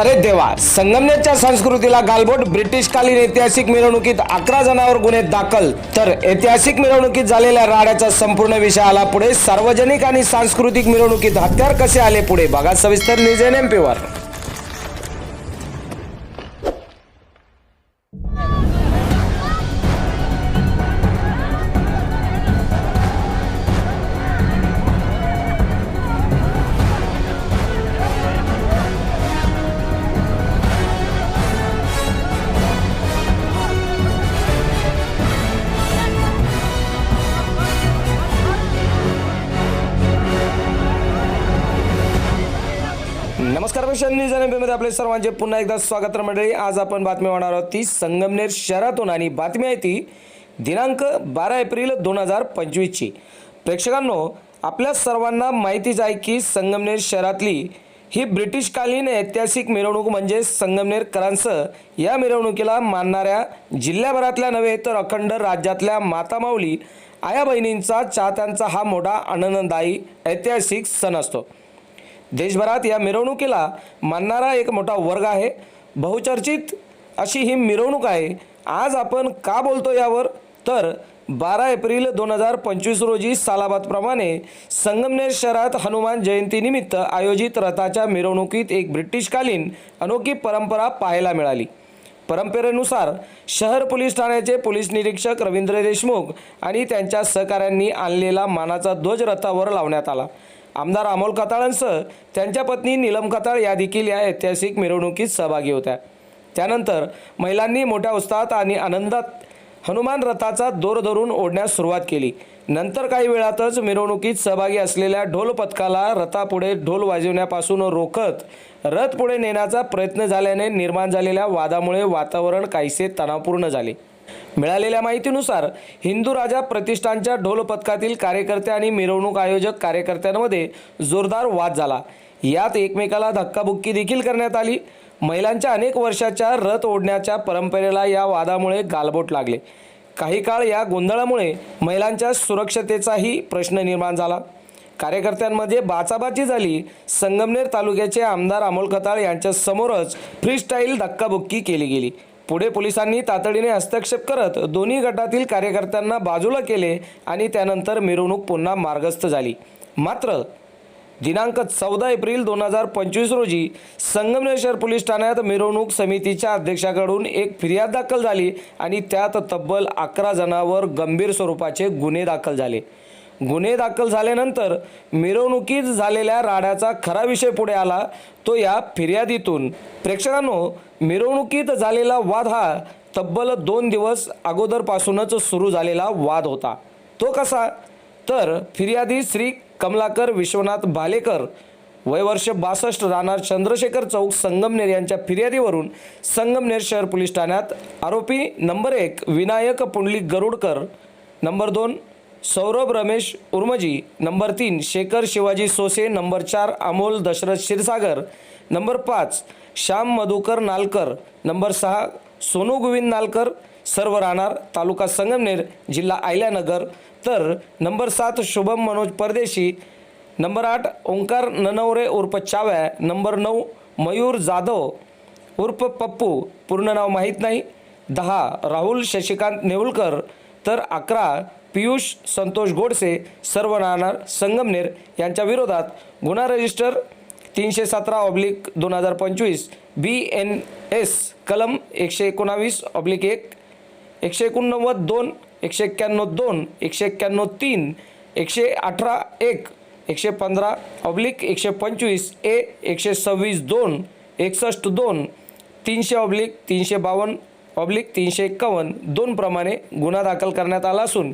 अरे देवा संगमनेरच्या संस्कृतीला गालबोट ब्रिटिशकालीन ऐतिहासिक मिरवणुकीत अकरा जणांवर गुन्हे दाखल. तर ऐतिहासिक मिरवणुकीत झालेल्या राड्याचा संपूर्ण विषय आला पुढे सार्वजनिक आणि सांस्कृतिक मिरवणुकीत हत्यार कसे आले पुढे? बघा सविस्तर न्यूज एन एम पीवर नमस्कार मिशन न्यूज एनमध्ये आपले सर्वांचे पुन्हा एकदा स्वागत मंडळी. आज आपण बातमी होणार आहोत ती संगमनेर शहरातून आणि बातमी आहे ती दिनांक बारा एप्रिल दोन हजार पंचवीसची. प्रेक्षकांनो आपल्या सर्वांना माहितीच आहे की संगमनेर शहरातली ही ब्रिटिशकालीन ऐतिहासिक मिरवणूक म्हणजे संगमनेरकरांसह या मिरवणुकीला मानणाऱ्या जिल्ह्याभरातल्या नव्हे तर अखंड राज्यातल्या माता माऊली आया बहिणींचा चाहत्यांचा हा मोठा आनंददायी ऐतिहासिक सण असतो. देशभरात या मिरवणुकीला मानणारा एक मोठा वर्ग आहे. बहुचर्चित अशी ही मिरवणूक आहे. आज आपण का बोलतो यावर? तर बारा एप्रिल दोन हजार पंचवीस रोजी सालाबादप्रमाणे संगमनेर शहरात हनुमान जयंतीनिमित्त आयोजित रथाच्या मिरवणुकीत एक ब्रिटिशकालीन अनोखी परंपरा पाहायला मिळाली. परंपरेनुसार शहर पोलीस ठाण्याचे पोलीस निरीक्षक रवींद्र देशमुख आणि त्यांच्या सहकाऱ्यांनी आणलेला मानाचा ध्वज रथावर लावण्यात आला. आमदार अमोल खताळांसह त्यांच्या पत्नी नीलम खताळ या देखील या ऐतिहासिक मिरवणुकीत सहभागी होत्या. त्यानंतर महिलांनी मोठ्या उत्साहात आणि आनंदात हनुमान रथाचा दोर धरून ओढण्यास सुरुवात केली. नंतर काही वेळातच मिरवणुकीत सहभागी असलेल्या ढोल पथकाला रथापुढे ढोल वाजवण्यापासून रोखत रथ पुढे नेण्याचा प्रयत्न झाल्याने निर्माण झालेल्या वादामुळे वातावरण काहीसे तणावपूर्ण झाले. मिळालेल्या माहितीनुसार हिंदू राजा प्रतिष्ठानच्या ढोल पथकातील कार्यकर्ते आणि मिरवणूक आयोजक कार्यकर्त्यांमध्ये जोरदार वाद झाला. यात एकमेकाला धक्काबुक्की देखील करण्यात आली. महिलांच्या अनेक वर्षाच्या रथ ओढण्याच्या परंपरेला या वादामुळे गालबोट लागले. काही काळ या गोंधळामुळे महिलांच्या सुरक्षतेचाही प्रश्न निर्माण झाला. कार्यकर्त्यांमध्ये बाचाबाची झाली. संगमनेर तालुक्याचे आमदार अमोल खताळ यांच्या समोरच फ्रीस्टाईल धक्काबुक्की केली गेली. पुढे पोलिसांनी तातडीने हस्तक्षेप करत दोन्ही गटातील कार्यकर्त्यांना बाजूला केले आणि त्यानंतर मिरवणूक पुन्हा मार्गस्थ झाली. मात्र दिनांक चौदा एप्रिल दोन हजार पंचवीस रोजी संगमनेश्वर पोलीस ठाण्यात मिरवणूक समितीच्या अध्यक्षाकडून एक फिर्याद दाखल झाली आणि त्यात तब्बल अकरा जणांवर गंभीर स्वरूपाचे गुन्हे दाखल झाले. गुन्हे दाखल झाल्यानंतर मिरवणुकीत झालेल्या राड्याचा खरा विषय पुढे आला तो या फिर्यादीतून. प्रेक्षकांनो मिरवणुकीत झालेला वाद हा तब्बल दोन दिवस अगोदरपासूनच सुरू झालेला वाद होता. तो कसा? तर फिर्यादी श्री कमलाकर विश्वनाथ भालेकर वय वर्ष बासष्ट राहणार चंद्रशेखर चौक संगमनेर यांच्या फिर्यादीवरून संगमनेर शहर पोलीस ठाण्यात. आरोपी नंबर एक विनायक पुंडलिक गरुडकर नंबर दोन सौरभ रमेश उर्मजी नंबर तीन शेखर शिवाजी सोसे नंबर चार अमोल दशरथ क्षीरसागर नंबर पाच श्याम मधुकर नालकर नंबर सहा सोनू गोविंद नालकर सर्व राहणार तालुका संगमनेर जिल्हा आयल्यानगर तर नंबर सात शुभम मनोज परदेशी नंबर आठ ओंकार ननवरे उर्फ चाव्या नंबर नऊ मयूर जाधव उर्फ पप्पू पूर्ण नाव माहीत नाही. दहा राहुल शशिकांत नेहुलकर तर अकरा पियुष संतोष गोडसे सर्व राहणार संगमनेर यांच्या विरोधात गुन्हा रजिस्टर तीनशे सतरा ऑब्लिक दोन हजार पंचवीस बी एन एस कलम एकशे एकोणावीस ऑब्लिक एक एकशे एकोणनव्वद दोन एकशे एक्क्याण्णव दोन एकशे एक्क्याण्णव तीन एकशे अठरा एक एकशे पंधरा ऑब्लिक एकशे पंचवीस ए एकशे सव्वीस दोन एकसष्ट दोन तीनशे ऑब्लिक तीनशे बावन्न ऑब्लिक तीनशे एक्कावन्न दोन प्रमाणे गुन्हा दाखल करण्यात आला असून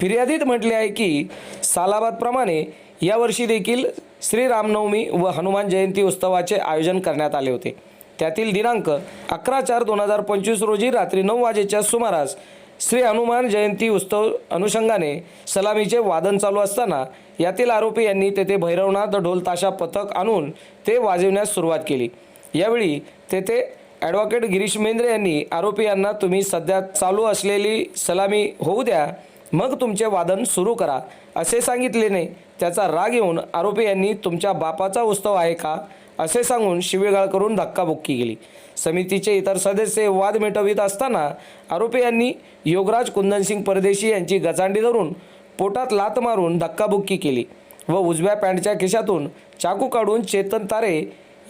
फिर्यादीत म्हटले आहे की सालाबादप्रमाणे यावर्षी देखील श्रीरामनवमी व हनुमान जयंती उत्सवाचे आयोजन करण्यात आले होते. त्यातील दिनांक अकरा चार दोन हजार पंचवीस रोजी रात्री नऊ वाजेच्या सुमारास श्री हनुमान जयंती उत्सव अनुषंगाने सलामीचे वादन चालू असताना यातील आरोपी यांनी तेथे भैरवनाथ ढोलताशा पथक आणून ते वाजवण्यास सुरुवात केली. यावेळी तेथे ॲडव्होकेट गिरीश मेंद्रे यांनी आरोपी यांना तुम्ही सध्या चालू असलेली सलामी होऊ द्या मग तुमचे वादन सुरू करा असे सांगितल्याने त्याचा राग येऊन आरोपी यांनी तुमच्या बापाचा उत्सव आहे का असे सांगून शिवेगाळ करून धक्काबुक्की केली. समितीचे इतर सदस्य वाद मिटवित असताना आरोपी यांनी योगराज कुंदनसिंग परदेशी यांची गचांडी धरून पोटात लात मारून धक्काबुक्की केली व उजव्या पॅन्टच्या खिशातून चाकू काढून चेतन तारे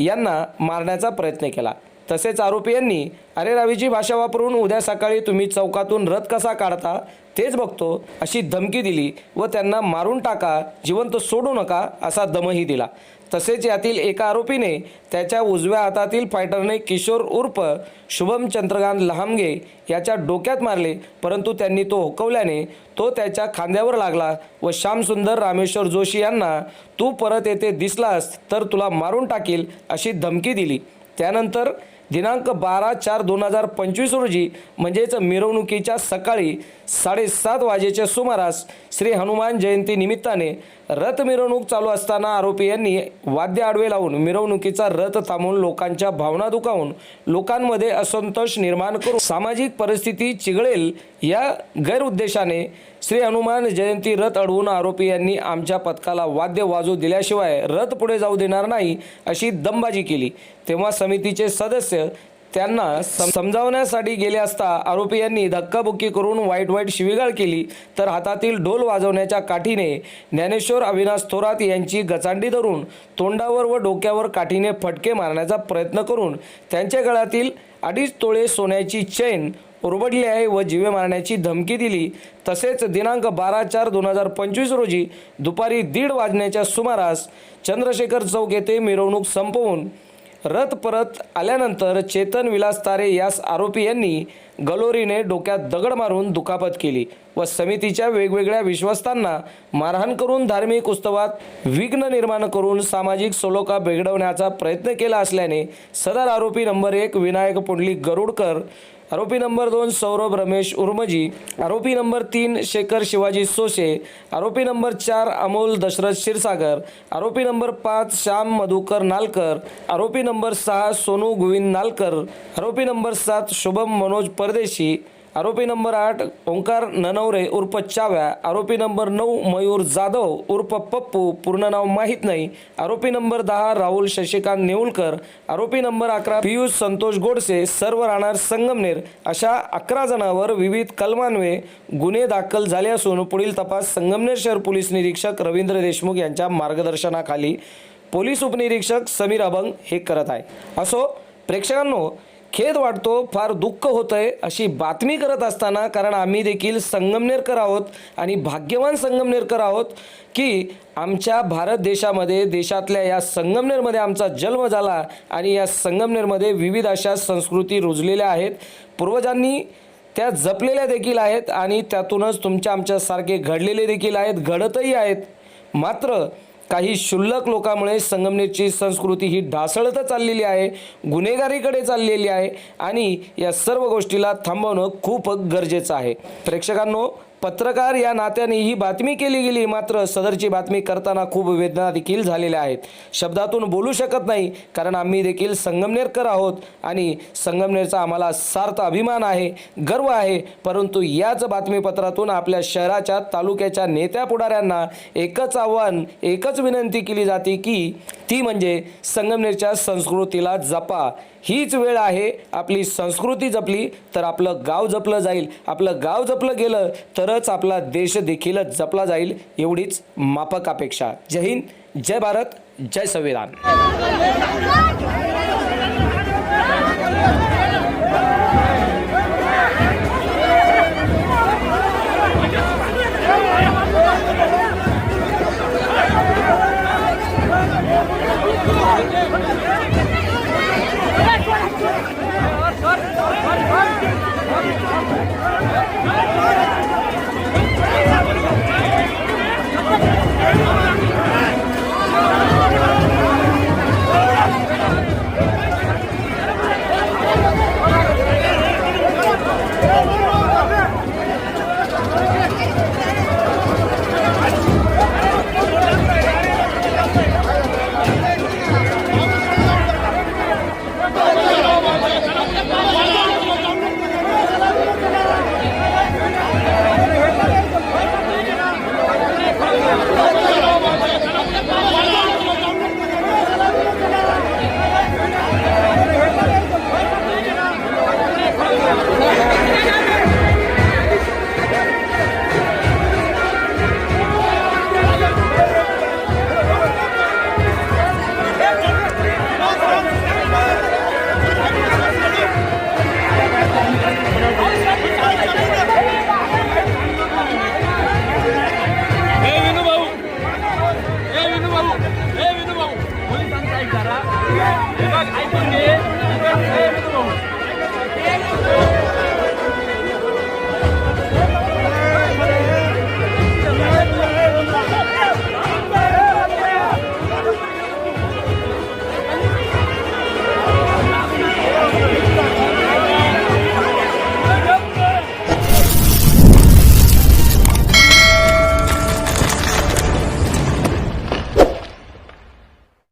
यांना मारण्याचा प्रयत्न केला. तसेच आरोपी यांनी अरे रावीची भाषा वापरून उद्या सकाळी तुम्ही चौकातून रथ कसा काढता तेच बघतो अशी धमकी दिली व त्यांना मारून टाका जिवंत सोडू नका असा दमही दिला. तसेच यातील एका आरोपीने त्याच्या उजव्या हातातील फायटरने किशोर उर्फ शुभम चंद्रकांत लहामगे याच्या डोक्यात मारले परंतु त्यांनी तो हुकवल्याने तो त्याच्या खांद्यावर लागला व श्यामसुंदर रामेश्वर जोशी यांना तू परत येथे दिसलास तर तुला मारून टाकील अशी धमकी दिली. त्यानंतर दिनांक बारा चार दोन हजार पंचवीस रोजी म्हणजेच मिरवणुकीच्या सकाळी साडेसात वाजेच्या सुमारास श्री हनुमान जयंती निमित्ताने रथ मिरवणूक चालू असताना आरोपी यांनी वाद्य आडवे लावून मिरवणुकीचा रथ थांबवून लोकांच्या भावना दुखावून लोकांमध्ये असंतोष निर्माण करून सामाजिक परिस्थिती चिघळेल या गैरउद्देशाने श्री हनुमान जयंती रथ अडवून आरोपी यांनी आमच्या पथकाला वाद्य वाजू दिल्याशिवाय रथ पुढे जाऊ देणार नाही अशी दमबाजी केली. तेव्हा समितीचे सदस्य त्यांना सम- समजावण्यासाठी गेले असता आरोपी यांनी धक्काबुक्की करून वाईट वाईट शिवीगाळ केली. तर हातातील ढोल वाजवण्याच्या काठीने ज्ञानेश्वर अविनाश थोरात यांची गचांडी धरून तोंडावर व डोक्यावर काठीने फटके मारण्याचा प्रयत्न करून त्यांच्या गळ्यातील अडीच तोळे सोन्याची चैन उरबडली आहे व जीवे मारण्याची धमकी दिली. तसेच दिनांक बारा चार दोन हजार पंचवीस रोजी दुपारी दीड वाजण्याच्या सुमारास चंद्रशेखर चौक येथे मिरवणूक संपवून रथ परत आल्यानंतर चेतन विलास तारे यास आरोपी यांनी गलोरीने डोक्यात दगड मारून दुखापत केली व समितीच्या वेगवेगळ्या विश्वस्तांना मारहाण करून धार्मिक उत्सवात विघ्न निर्माण करून सामाजिक सलोखा बिघडवण्याचा प्रयत्न केला असल्याने सदर आरोपी नंबर एक विनायक पुंडलिक गरुडकर आरोपी नंबर दोन सौरभ रमेश उर्मजी. आरोपी नंबर तीन शेखर शिवाजी सोशे. आरोपी नंबर चार अमोल दशरथ क्षीरसागर. आरोपी नंबर पाच श्याम मधुकर नालकर. आरोपी नंबर सहा सोनू गोविंद नालकर. आरोपी नंबर सात शुभम मनोज परदेशी. आरोपी नंबर आठ ओंकार ननवरे उर्फ चाव्या. आरोपी नंबर नऊ मयूर जाधव उर्फ पप्पू. पूर्ण नाव माहीत नाही. आरोपी नंबर दहा राहुल शशिकांत नेऊलकर. आरोपी नंबर अकरा पियुष संतोष गोडसे सर्व राहणार संगमनेर. अशा अकरा जणांवर विविध कलमान्वये गुन्हे दाखल झाले असून पुढील तपास संगमनेर शहर पोलीस निरीक्षक रवींद्र देशमुख यांच्या मार्गदर्शनाखाली. पोलीस उपनिरीक्षक समीर अभंग हे करत आहे. असो प्रेक्षकांनो खेद वाटतो फार दुःख होतं आहे अशी बातमी करत असताना कारण आम्ही देखील संगमनेरकर आहोत आणि भाग्यवान संगमनेरकर आहोत की आमच्या भारत देशामध्ये देशातल्या या संगमनेरमध्ये आमचा जन्म झाला आणि या संगमनेरमध्ये विविध अशा संस्कृती रुजलेल्या आहेत. पूर्वजांनी त्या जपलेल्या देखील आहेत आणि त्यातूनच तुमच्या आमच्यासारखे घडलेले देखील आहेत घडतही आहेत. मात्र काही क्षुल्लक लोकांमुळे संगमनेरची संस्कृती ही ढासळतच चाललेली आहे गुन्हेगारीकडे चाललेली आहे आणि या सर्व गोष्टीला थांबवणं खूप गरजेचं आहे. प्रेक्षकांनो पत्रकार या नात्याने ही बातमी केली गेली. मात्र सदरची बातमी करताना खूप वेदना देखील झालेल्या आहेत. शब्दातून बोलू शकत नाही कारण आम्ही देखील संगमनेरकर आहोत आणि संगमनेरचा आम्हाला सार्थ अभिमान आहे गर्व आहे. परंतु याच बातमीपत्रातून आपल्या शहराच्या तालुक्याच्या नेत्या पुढाऱ्यांना एकच आव्हान एकच विनंती केली जाते की ती म्हणजे संगमनेरच्या संस्कृतीला जपा. हीच वेळ आहे. आपली संस्कृती जपली तर आपलं गाव जपलं जाईल. आपलं गाव जपलं गेलं तर तरच आपला देश देखील जपला जाईल एवढीच माफक अपेक्षा. जय हिंद जय भारत जय संविधान.